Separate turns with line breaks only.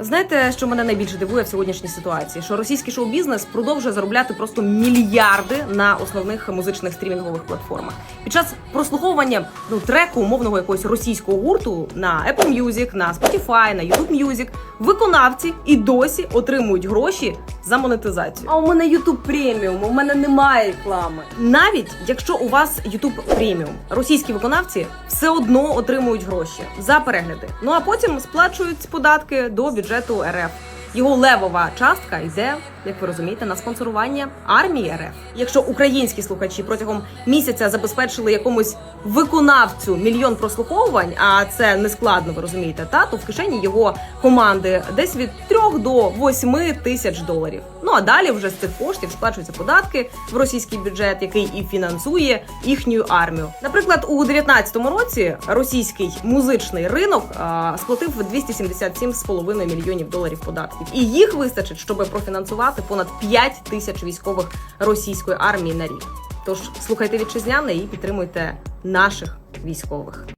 Знаєте, що мене найбільше дивує в сьогоднішній ситуації? Що російський шоу-бізнес продовжує заробляти просто мільярди на основних музичних стрімінгових платформах. Під час прослуховування ну треку умовного якогось російського гурту на Apple Music, на Spotify, на YouTube Music, виконавці і досі отримують гроші за монетизацію. А у мене YouTube преміум, у мене немає реклами. Навіть якщо у вас YouTube преміум, російські виконавці все одно отримують гроші за перегляди. Ну а потім сплачують податки до бюджету РФ. Його левова частка йде, як ви розумієте, на спонсорування армії РФ. Якщо українські слухачі протягом місяця забезпечили якомусь виконавцю мільйон прослуховувань, а це не складно, ви розумієте, та то в кишені його команди десь від 3 до 8 тисяч доларів. Ну а далі вже з цих коштів сплачуються податки в російський бюджет, який і фінансує їхню армію. Наприклад, у 2019 році російський музичний ринок а, сплатив 277,5 мільйонів доларів податків, і їх вистачить, щоб профінансувати понад 5 тисяч військових російської армії на рік. Тож слухайте вітчизняне і підтримуйте наших військових.